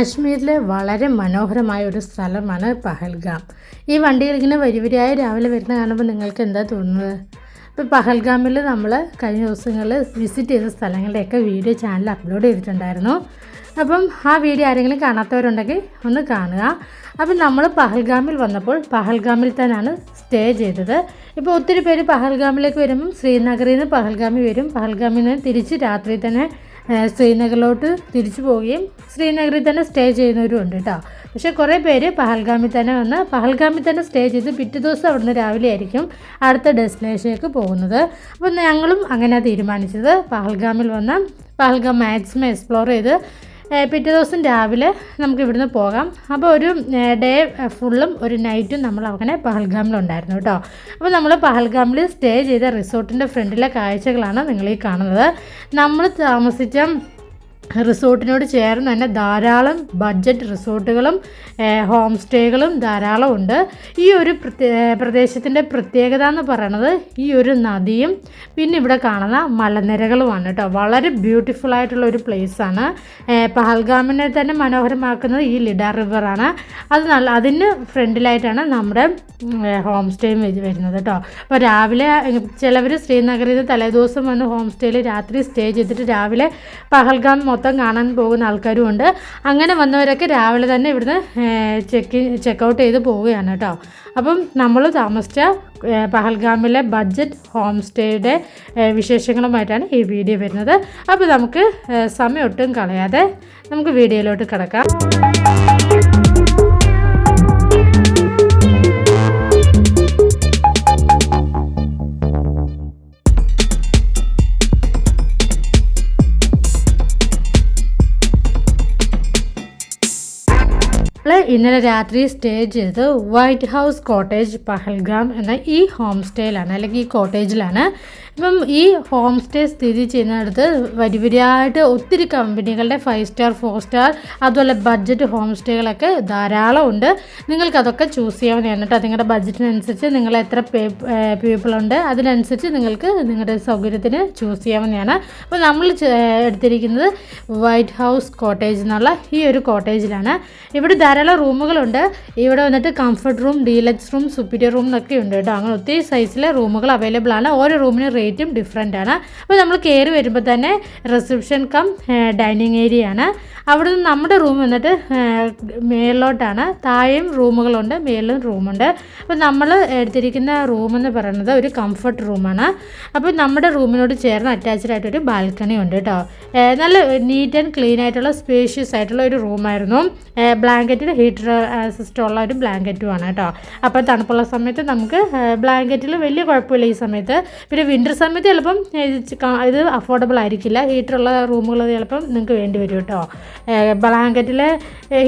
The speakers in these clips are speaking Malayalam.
കാശ്മീരിലെ വളരെ മനോഹരമായ ഒരു സ്ഥലമാണ് പഹൽഗാം. ഈ വണ്ടികൾ ഇങ്ങനെ വരിവരിയായി രാവിലെ വരുന്ന കാണുമ്പോൾ നിങ്ങൾക്ക് എന്താ തോന്നുന്നത്? ഇപ്പോൾ പഹൽഗാമിൽ നമ്മൾ കഴിഞ്ഞ ദിവസങ്ങളിൽ വിസിറ്റ് ചെയ്ത സ്ഥലങ്ങളുടെയൊക്കെ വീഡിയോ ചാനൽ അപ്ലോഡ് ചെയ്തിട്ടുണ്ടായിരുന്നു. അപ്പം ആ വീഡിയോ ആരെങ്കിലും കാണാത്തവരുണ്ടെങ്കിൽ ഒന്ന് കാണുക. അപ്പം നമ്മൾ പഹൽഗാമിൽ വന്നപ്പോൾ പഹൽഗാമിൽ തന്നെയാണ് സ്റ്റേ ചെയ്തത്. ഇപ്പോൾ ഒത്തിരി പേര് പഹൽഗാമിലേക്ക് വരുമ്പം ശ്രീനഗറിൽ നിന്ന് പഹൽഗാമിൽ വരും. പഹൽഗാമിൽ നിന്ന് തിരിച്ച് രാത്രി തന്നെ ശ്രീനഗറിലോട്ട് തിരിച്ചു പോവുകയും ശ്രീനഗറിൽ തന്നെ സ്റ്റേ ചെയ്യുന്നവരും ഉണ്ട് കേട്ടോ പക്ഷേ കുറേ പേര് പഹൽഗാമിൽ തന്നെ വന്ന് പഹൽഗാമിൽ തന്നെ സ്റ്റേ ചെയ്ത് പിറ്റേ ദിവസം അവിടുന്ന് രാവിലെ ആയിരിക്കും അടുത്ത ഡെസ്റ്റിനേഷനിലേക്ക് പോകുന്നത്. അപ്പോൾ ഞങ്ങളും അങ്ങനെ തീരുമാനിച്ചത്. പഹൽഗാമിൽ വന്ന് പഹൽഗാം മാക്സിമം എക്സ്പ്ലോർ ചെയ്ത് പിറ്റേ ദിവസം രാവിലെ നമുക്ക് ഇവിടുന്ന് പോകാം. അപ്പോൾ ഒരു ഡേ ഫുള്ളും ഒരു നൈറ്റും നമ്മൾ അങ്ങനെ പഹൽഗാമിലുണ്ടായിരുന്നു കേട്ടോ. അപ്പോൾ നമ്മൾ പഹൽഗാമിൽ സ്റ്റേ ചെയ്ത റിസോർട്ടിന്റെ ഫ്രണ്ടിലെ കാഴ്ചകളാണ് നിങ്ങൾ ഈ കാണുന്നത്. നമ്മൾ താമസിച്ച റിസോർട്ടിനോട് ചേർന്ന് തന്നെ ധാരാളം ബഡ്ജറ്റ് റിസോർട്ടുകളും ഹോം സ്റ്റേകളും ധാരാളം ഉണ്ട് ഈ ഒരു പ്രദേശത്തിന്റെ പ്രത്യേകത എന്ന് പറയുന്നത് ഈ ഒരു നദിയും പിന്നെ ഇവിടെ കാണുന്ന മലനിരകളുമാണ് കേട്ടോ. വളരെ ബ്യൂട്ടിഫുൾ ആയിട്ടുള്ള ഒരു പ്ലേസാണ് പഹൽഗാമിനെ തന്നെ മനോഹരമാക്കുന്നത് ഈ ലിഡ റിവറാണ് അത് നല്ല അതിന് ഫ്രണ്ടിലായിട്ടാണ് നമ്മുടെ ഹോം സ്റ്റേയും വരുന്നത് കേട്ടോ. അപ്പോൾ രാവിലെ ചിലവർ ശ്രീനഗറിൽ നിന്ന് തലേദിവസം വന്ന് ഹോം സ്റ്റേയിൽ രാത്രി സ്റ്റേ ചെയ്തിട്ട് രാവിലെ പഹൽഗാം മൊത്തം കാണാൻ പോകുന്ന ആൾക്കാരും ഉണ്ട്. അങ്ങനെ വന്നവരൊക്കെ രാവിലെ തന്നെ ഇവിടുന്ന് ചെക്ക് ചെക്കൗട്ട് ചെയ്ത് പോവുകയാണ് കേട്ടോ. അപ്പം നമ്മൾ താമസിച്ച പഹൽഗാമിലെ ബഡ്ജറ്റ് ഹോം സ്റ്റേയുടെ വിശേഷങ്ങളുമായിട്ടാണ് ഈ വീഡിയോ വരുന്നത്. അപ്പോൾ നമുക്ക് സമയം ഒട്ടും കളയാതെ നമുക്ക് വീഡിയോയിലോട്ട് കിടക്കാം. നമ്മൾ ഇന്നലെ രാത്രി സ്റ്റേ ചെയ്ത് വൈറ്റ് ഹൗസ് കോട്ടേജ് പഹൽഗാം എന്ന ഈ ഹോം സ്റ്റേയിലാണ് അല്ലെങ്കിൽ ഈ കോട്ടേജിലാണ്. ഇപ്പം ഈ ഹോം സ്റ്റേ സ്ഥിതി ചെയ്യുന്നിടത്ത് വരി വരിയായിട്ട് ഒത്തിരി കമ്പനികളുടെ ഫൈവ് സ്റ്റാർ ഫോർ സ്റ്റാർ അതുപോലെ ബഡ്ജറ്റ് ഹോം സ്റ്റേകളൊക്കെ ധാരാളം ഉണ്ട്. നിങ്ങൾക്ക് അതൊക്കെ ചൂസ് ചെയ്യാവുന്നതാണ് കേട്ടോ. നിങ്ങളുടെ ബഡ്ജറ്റിനനുസരിച്ച് നിങ്ങൾ എത്ര പീപ്പിൾ ഉണ്ട് അതിനനുസരിച്ച് നിങ്ങൾക്ക് നിങ്ങളുടെ സൗകര്യത്തിന് ചൂസ് ചെയ്യാവുന്നതാണ്. അപ്പോൾ നമ്മൾ എടുത്തിരിക്കുന്നത് വൈറ്റ് ഹൗസ് കോട്ടേജ് എന്നുള്ള ഈ ഒരു കോട്ടേജിലാണ് ഇവിടെ ധാരാളം റൂമുകളുണ്ട്. ഇവിടെ വന്നിട്ട് comfort room deluxe room superior room എന്നൊക്കെ ഉണ്ട് കേട്ടോ. അങ്ങനെ ഒത്തിരി സൈസിലെ റൂമുകൾ അവൈലബിൾ ആണ്. ഓരോ റൂമിന് റേറ്റും ഡിഫറെന്റ് ആണ്. അപ്പോൾ നമ്മൾ കയറി വരുമ്പോൾ തന്നെ റിസപ്ഷൻ കം ഡൈനിങ് ഏരിയ ആണ്. അവിടെ നിന്ന് നമ്മുടെ റൂം വന്നിട്ട് മേളിലോട്ടാണ്. താഴെയും റൂമുകളുണ്ട് മേളിലും റൂമുണ്ട് അപ്പോൾ നമ്മൾ എടുത്തിരിക്കുന്ന റൂം എന്ന് പറയുന്നത് ഒരു കംഫർട്ട് റൂമാണ് അപ്പോൾ നമ്മുടെ റൂമിനോട് ചേർന്ന് അറ്റാച്ച്ഡ് ആയിട്ടൊരു ബാൽക്കണി ഉണ്ട് കേട്ടോ നല്ല നീറ്റ് ആൻഡ് ക്ലീൻ ആയിട്ടുള്ള സ്പേഷ്യസ് ആയിട്ടുള്ള ഒരു റൂമായിരുന്നു ബ്ലാങ്കറ്റിൽ ഹീറ്റർ സിസ്റ്റം ഉള്ള ഒരു ബ്ലാങ്കറ്റുമാണ് കേട്ടോ അപ്പോൾ തണുപ്പുള്ള സമയത്ത് നമുക്ക് ബ്ലാങ്കറ്റിൽ വലിയ കുഴപ്പമില്ല ഈ സമയത്ത്. പിന്നെ വിന്റർ സമയത്ത് ചിലപ്പം ഇത് അഫോർഡബിൾ ആയിരിക്കില്ല. ഹീറ്ററുള്ള റൂമുകൾ ചിലപ്പം നിങ്ങൾക്ക് വേണ്ടി വരും കേട്ടോ. ബ്ലാങ്കറ്റിലെ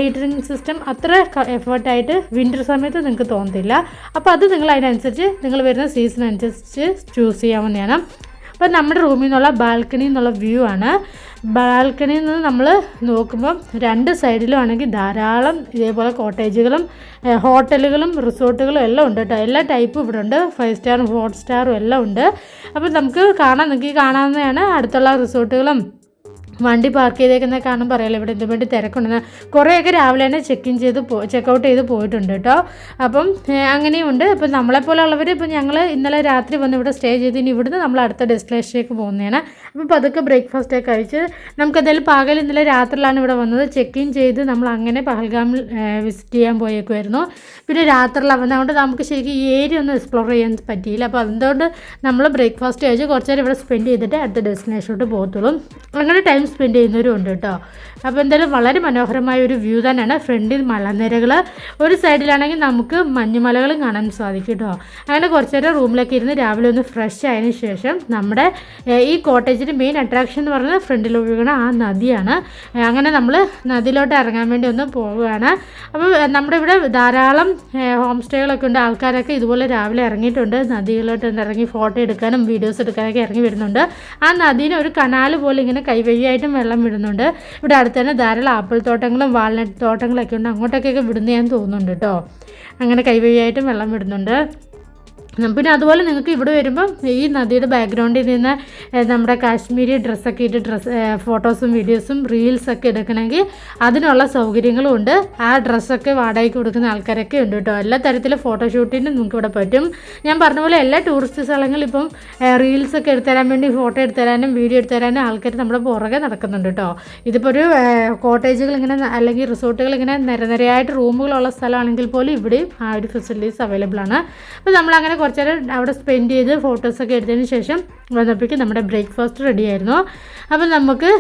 ഹീറ്ററിങ് സിസ്റ്റം അത്ര എഫേർട്ടായിട്ട് വിന്റർ സമയത്ത് നിങ്ങൾക്ക് തോന്നത്തില്ല. അപ്പോൾ അത് നിങ്ങൾ അതിനനുസരിച്ച് നിങ്ങൾ വരുന്ന സീസൺ അനുസരിച്ച് ചൂസ് ചെയ്യാവുന്നതാണ്. അപ്പോൾ നമ്മുടെ റൂമിൽ നിന്നുള്ള ബാൽക്കണി എന്നുള്ള വ്യൂ ആണ്. ബാൽക്കണിയിൽ നിന്ന് നമ്മൾ നോക്കുമ്പം രണ്ട് സൈഡിലും ആണെങ്കിൽ ധാരാളം ഇതേപോലെ കോട്ടേജുകളും ഹോട്ടലുകളും റിസോർട്ടുകളും എല്ലാം ഉണ്ട് കേട്ടോ. എല്ലാ ടൈപ്പും ഇവിടെ ഉണ്ട്. ഫൈവ് സ്റ്റാറും ഫോർ സ്റ്റാറും എല്ലാം ഉണ്ട്. അപ്പം നമുക്ക് കാണാൻ നോക്കി കാണാവുന്നതാണ് അടുത്തുള്ള റിസോർട്ടുകളും. വണ്ടി പാർക്ക് ചെയ്തേക്കുന്ന കാരണം പറയാലോ ഇവിടെ എന്തിനു വേണ്ടി തിരക്കുണ്ടെന്ന്. കുറേയൊക്കെ രാവിലെ തന്നെ ചെക്ക് ഇൻ ചെയ്ത് പോ ചെക്കൗട്ട് ചെയ്ത് പോയിട്ടുണ്ട് കേട്ടോ അപ്പം അങ്ങനെയുണ്ട്. അങ്ങനെയും ഉണ്ട് അപ്പം നമ്മളെപ്പോലുള്ളവർ ഇപ്പം ഞങ്ങൾ ഇന്നലെ രാത്രി വന്ന് ഇവിടെ സ്റ്റേ ചെയ്ത് ഇനി ഇവിടുന്ന് നമ്മൾ അടുത്ത ഡെസ്റ്റിനേഷനിലേക്ക് പോകുന്നതാണ്. അപ്പം പതുക്കെ ബ്രേക്ക്ഫാസ്റ്റ് ഒക്കെ കഴിച്ച് നമുക്ക് എന്തായാലും പകൽ ഇന്നലെ രാത്രിയിലാണ് ഇവിടെ വന്നത്. ചെക്ക് ഇൻ ചെയ്ത് നമ്മൾ അങ്ങനെ പഹൽഗാമിൽ വിസിറ്റ് ചെയ്യാൻ പോയേക്കുമായിരുന്നു പിന്നെ രാത്രിയിലാണ് വന്നത്. അതുകൊണ്ട് നമുക്ക് ശരിക്കും ഈ ഏരിയ ഒന്നും എക്സ്പ്ലോർ ചെയ്യാൻ പറ്റിയില്ല. അപ്പോൾ അതുകൊണ്ട് നമ്മൾ ബ്രേക്ക്ഫാസ്റ്റ് കഴിച്ച് കുറച്ച് നേരം ഇവിടെ സ്പെൻഡ് ചെയ്തിട്ട് അടുത്ത ഡെസ്റ്റിനേഷനോട്ട് പോകത്തുള്ളൂ. അങ്ങനെ ടൈം സ്പെൻഡ് ചെയ്യുന്നവരും ഉണ്ട് കേട്ടോ. അപ്പോൾ എന്തായാലും വളരെ മനോഹരമായ ഒരു വ്യൂ തന്നെയാണ് ഫ്രണ്ടിൽ മലനിരകൾ. ഒരു സൈഡിലാണെങ്കിൽ നമുക്ക് മഞ്ഞുമലകളും കാണാൻ സാധിക്കും കേട്ടോ അങ്ങനെ കുറച്ച് നേരം റൂമിലൊക്കെ ഇരുന്ന് രാവിലെ ഒന്ന് ഫ്രഷ് ആയതിനു ശേഷം നമ്മുടെ ഈ കോട്ടേജിന്റെ മെയിൻ അട്രാക്ഷൻ എന്ന് പറയുന്നത് ഫ്രണ്ടിൽ ഒഴുകുന്ന ആ നദിയാണ്. അങ്ങനെ നമ്മൾ നദിയിലോട്ട് ഇറങ്ങാൻ വേണ്ടി ഒന്ന് പോവുകയാണ്. അപ്പോൾ നമ്മുടെ ഇവിടെ ധാരാളം ഹോം സ്റ്റേകളൊക്കെ ഉണ്ട്. ആൾക്കാരൊക്കെ ഇതുപോലെ രാവിലെ ഇറങ്ങിയിട്ടുണ്ട്. നദിയിലോട്ട് ഇറങ്ങി ഫോട്ടോ എടുക്കാനും വീഡിയോസ് എടുക്കാനൊക്കെ ഇറങ്ങി വരുന്നുണ്ട്. ആ നദീനെ ഒരു കനാൽ പോലെ ഇങ്ങനെ കൈവഴിയായിട്ടും വെള്ളം വിടുന്നുണ്ട്. ഇവിടെ തന്നെ ധാരാളം ആപ്പിൾ തോട്ടങ്ങളും വാൾനട്ട് തോട്ടങ്ങളൊക്കെ ഉണ്ട്. അങ്ങോട്ടൊക്കെ വിടുന്ന ഞാൻ തോന്നുന്നുണ്ട് കേട്ടോ അങ്ങനെ കൈവഴിയായിട്ടും വെള്ളം വിടുന്നുണ്ട്. പിന്നെ അതുപോലെ നിങ്ങൾക്ക് ഇവിടെ വരുമ്പം ഈ നദിയുടെ ബാക്ക്ഗ്രൗണ്ടിൽ നിന്ന് നമ്മുടെ കാശ്മീരി ഡ്രസ്സൊക്കെ ഇട്ട് ഡ്രസ്സ് ഫോട്ടോസും വീഡിയോസും റീൽസൊക്കെ എടുക്കണമെങ്കിൽ അതിനുള്ള സൗകര്യങ്ങളും ഉണ്ട്. ആ ഡ്രസ്സൊക്കെ വാടകയ്ക്ക് കൊടുക്കുന്ന ആൾക്കാരൊക്കെ ഉണ്ട് കേട്ടോ. എല്ലാ തരത്തിലും ഫോട്ടോഷൂട്ടിനും നിങ്ങൾക്ക് ഇവിടെ പറ്റും. ഞാൻ പറഞ്ഞ പോലെ എല്ലാ ടൂറിസ്റ്റ് സ്ഥലങ്ങളും ഇപ്പം റീൽസൊക്കെ എടുത്തരാൻ വേണ്ടി ഫോട്ടോ എടുത്തരാനും വീഡിയോ എടുത്തരാനും ആൾക്കാർ നമ്മുടെ പുറകെ നടക്കുന്നുണ്ട് കേട്ടോ. ഇതിപ്പോൾ ഒരു കോട്ടേജുകൾ ഇങ്ങനെ അല്ലെങ്കിൽ റിസോർട്ടുകൾ ഇങ്ങനെ നിരനിരയായിട്ട് റൂമുകളുള്ള സ്ഥലമാണെങ്കിൽ പോലും ഇവിടെയും ആ ഒരു ഫെസിലിറ്റീസ് അവൈലബിൾ ആണ്. അപ്പോൾ നമ്മളങ്ങനെ കുറച്ച് നേരം അവിടെ സ്പെൻഡ് ചെയ്ത് ഫോട്ടോസൊക്കെ എടുത്തതിന് ശേഷം വന്നപ്പോഴേക്കും നമ്മുടെ ബ്രേക്ക്ഫാസ്റ്റ് റെഡി ആയിരുന്നു. അപ്പോൾ നമുക്ക്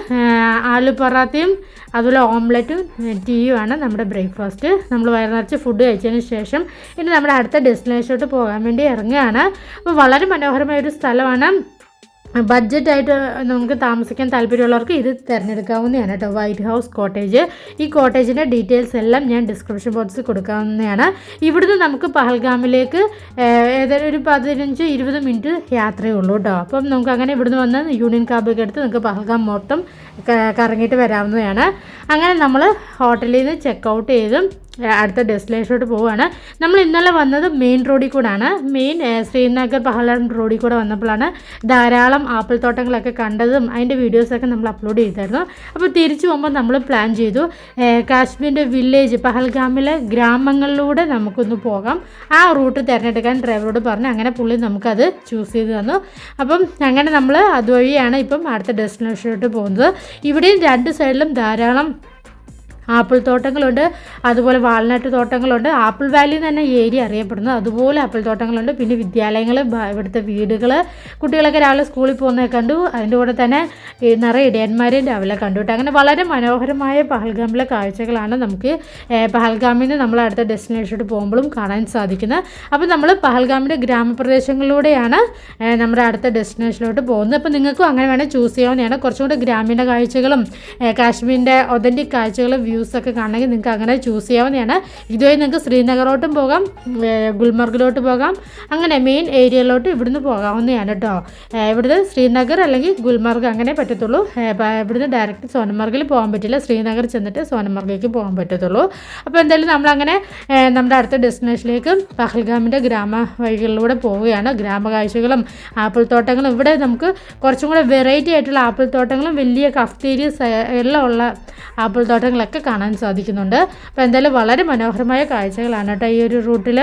ആലു പൊറാത്തയും അതുപോലെ ഓംലെറ്റും ടീയുമാണ് നമ്മുടെ ബ്രേക്ക്ഫാസ്റ്റ് നമ്മൾ വയറിനിറച്ച് ഫുഡ് കഴിച്ചതിന് ശേഷം ഇനി നമ്മുടെ അടുത്ത ഡെസ്റ്റിനേഷനോട്ട് പോകാൻ വേണ്ടി ഇറങ്ങുകയാണ്. അപ്പോൾ വളരെ മനോഹരമായ ഒരു സ്ഥലമാണ് ബഡ്ജറ്റായിട്ട് നമുക്ക് താമസിക്കാൻ താല്പര്യമുള്ളവർക്ക് ഇത് തിരഞ്ഞെടുക്കാവുന്നതാണ് കേട്ടോ. വൈറ്റ് ഹൗസ് കോട്ടേജ് ഈ കോട്ടേജിന്റെ ഡീറ്റെയിൽസ് എല്ലാം ഞാൻ ഡിസ്ക്രിപ്ഷൻ ബോക്സിൽ കൊടുക്കാവുന്നതാണ്. ഇവിടുന്ന് നമുക്ക് പഹൽഗാമിലേക്ക് ഏതായാലും ഒരു പതിനഞ്ച് ഇരുപത് മിനിറ്റ് യാത്രയേ ഉള്ളൂ കേട്ടോ. അപ്പം നമുക്ക് അങ്ങനെ ഇവിടുന്ന് വന്ന് യൂണിയൻ കാബൊക്കെ എടുത്ത് നമുക്ക് പഹൽഗാം മൊത്തം കറങ്ങിയിട്ട് വരാവുന്നതാണ്. അങ്ങനെ നമ്മൾ ഹോട്ടലിൽ നിന്ന് ചെക്ക് ഔട്ട് ചെയ്ത് അടുത്ത ഡെസ്റ്റിനേഷനോട്ട് പോവുകയാണ്. നമ്മൾ ഇന്നലെ വന്നത് മെയിൻ റോഡിൽ കൂടാണ്. മെയിൻ ശ്രീനഗർ പഹലം റോഡിൽ കൂടെ വന്നപ്പോഴാണ് ധാരാളം ആപ്പിൾ തോട്ടങ്ങളൊക്കെ കണ്ടതും അതിന്റെ വീഡിയോസൊക്കെ നമ്മൾ അപ്ലോഡ് ചെയ്തായിരുന്നു അപ്പോൾ തിരിച്ചു പോകുമ്പോൾ നമ്മൾ പ്ലാൻ ചെയ്തു കാശ്മീരിന്റെ വില്ലേജ് പഹൽഗാമിലെ ഗ്രാമങ്ങളിലൂടെ നമുക്കൊന്ന് പോകാം. ആ റൂട്ട് തിരഞ്ഞെടുക്കാൻ ഡ്രൈവറോട് പറഞ്ഞു. അങ്ങനെ പുള്ളി നമുക്കത് ചൂസ് ചെയ്ത് തന്നു. അപ്പം അങ്ങനെ നമ്മൾ അതുവഴിയാണ് ഇപ്പം അടുത്ത ഡെസ്റ്റിനേഷനിലോട്ട് പോകുന്നത്. ഇവിടെയും രണ്ട് സൈഡിലും ധാരാളം ആപ്പിൾ തോട്ടങ്ങളുണ്ട്. അതുപോലെ വാൾനട്ട് തോട്ടങ്ങളുണ്ട്. ആപ്പിൾ വാലി തന്നെ ഏരിയ അറിയപ്പെടുന്നത് അതുപോലെ ആപ്പിൾ തോട്ടങ്ങളുണ്ട്. പിന്നെ വിദ്യാലയങ്ങൾ ഇവിടുത്തെ വീടുകൾ കുട്ടികളൊക്കെ രാവിലെ സ്കൂളിൽ പോകുന്നത് കണ്ടു. അതിന്റെ കൂടെ തന്നെ നിറയെ ഇടയന്മാരെയും രാവിലെ കണ്ടു കേട്ടോ. അങ്ങനെ വളരെ മനോഹരമായ പഹൽഗാമിലെ കാഴ്ചകളാണ് നമുക്ക് പഹൽഗാമിൽ നിന്ന് നമ്മൾ അടുത്ത ഡെസ്റ്റിനേഷനോട്ട് പോകുമ്പോഴും കാണാൻ സാധിക്കുന്നത്. അപ്പോൾ നമ്മൾ പഹൽഗാമിന്റെ ഗ്രാമപ്രദേശങ്ങളിലൂടെയാണ് നമ്മുടെ അടുത്ത ഡെസ്റ്റിനേഷനിലോട്ട് പോകുന്നത്. അപ്പോൾ നിങ്ങൾക്കും അങ്ങനെ വേണേൽ ചൂസ് ചെയ്യാവുന്നതാണ്. കുറച്ചും കൂടെ ഗ്രാമീണ കാഴ്ചകളും കാശ്മീരിന്റെ ഒതന്റിക് കാഴ്ചകളും വ്യൂസൊക്കെ കാണണമെങ്കിൽ നിങ്ങൾക്ക് അങ്ങനെ ചൂസ് ചെയ്യാവുന്നതാണ്. ഇതുവഴി നിങ്ങൾക്ക് ശ്രീനഗറോട്ടും പോകാം ഗുൽമർഗിലോട്ട് പോകാം അങ്ങനെ മെയിൻ ഏരിയയിലോട്ട് ഇവിടുന്ന് പോകാവുന്നതാണ് കേട്ടോ ഇവിടുന്ന് ശ്രീനഗർ അല്ലെങ്കിൽ ഗുൽമർഗ് അങ്ങനെ പറ്റത്തുള്ളൂ. ഇവിടുന്ന് ഡയറക്റ്റ് സോനമർഗിൽ പോകാൻ പറ്റില്ല. ശ്രീനഗർ ചെന്നിട്ട് സോനമർഗിലേക്ക് പോകാൻ പറ്റത്തുള്ളൂ. അപ്പോൾ എന്തായാലും നമ്മളങ്ങനെ നമ്മുടെ അടുത്ത ഡെസ്റ്റിനേഷനിലേക്ക് പഹൽഗാമിന്റെ ഗ്രാമ വഴികളിലൂടെ പോവുകയാണ്. ഗ്രാമകാഴ്ചകളും ആപ്പിൾ തോട്ടങ്ങളും ഇവിടെ നമുക്ക് കുറച്ചും കൂടെ വെറൈറ്റി ആയിട്ടുള്ള ആപ്പിൾ തോട്ടങ്ങളും വലിയ കഫ്തീരിയസ് എല്ലാം ഉള്ള ആപ്പിൾ തോട്ടങ്ങളൊക്കെ കാണാൻ സാധിക്കുന്നുണ്ട്. അപ്പോൾ എന്തായാലും വളരെ മനോഹരമായ കാഴ്ചകളാണ് കേട്ടോ ഈ ഒരു റൂട്ടിൽ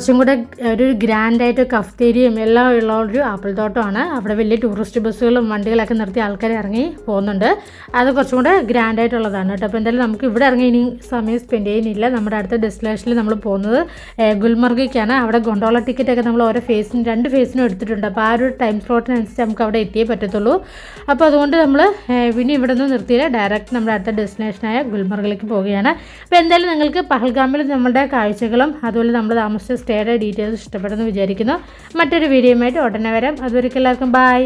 കുറച്ചും കൂടെ ഒരു ഗ്രാൻഡായിട്ട് കഫ്തേരിയും എല്ലാം ഉള്ള ഒരു ആപ്പിൾ തോട്ടമാണ് അവിടെ വലിയ ടൂറിസ്റ്റ് ബസ്സുകളും വണ്ടികളൊക്കെ നിർത്തി ആൾക്കാർ ഇറങ്ങി പോകുന്നുണ്ട്. അത് കുറച്ചും കൂടെ ഗ്രാൻഡായിട്ടുള്ളതാണ് കേട്ടോ. അപ്പോൾ എന്തായാലും നമുക്ക് ഇവിടെ ഇറങ്ങി ഇനി സമയം സ്പെൻഡ് ചെയ്യുന്നില്ല. നമ്മുടെ അടുത്ത ഡെസ്റ്റിനേഷനിൽ നമ്മൾ പോകുന്നത് ഗുൽമർഗയ്ക്കാണ്. അവിടെ ഗൊണ്ടോള ടിക്കറ്റൊക്കെ നമ്മൾ ഓരോ ഫേസിനും രണ്ട് ഫേസിനും എടുത്തിട്ടുണ്ട്. അപ്പോൾ ആ ഒരു ടൈം സ്ലോട്ടിനനുസരിച്ച് നമുക്ക് അവിടെ എത്തിയേ പറ്റത്തുള്ളൂ. അപ്പോൾ അതുകൊണ്ട് നമ്മൾ പിന്നെ ഇവിടെ നിന്ന് നിർത്തിയില്ല. ഡയറക്റ്റ് നമ്മുടെ അടുത്ത ഡെസ്റ്റിനേഷനായ ഗുൽമർഗിലേക്ക് പോവുകയാണ്. അപ്പോൾ എന്തായാലും നിങ്ങൾക്ക് പഹൽഗാമിൽ നമ്മുടെ കാഴ്ചകളും അതുപോലെ നമ്മൾ താമസിച്ച സ്റ്റേയുടെ ഡീറ്റെയിൽസ് ഇഷ്ടപ്പെടുന്നു വിചാരിക്കുന്നു. മറ്റൊരു വീഡിയോയുമായിട്ട് ഉടനെ വരാം. അതുവരെയ്ക്ക് എല്ലാവർക്കും ബൈ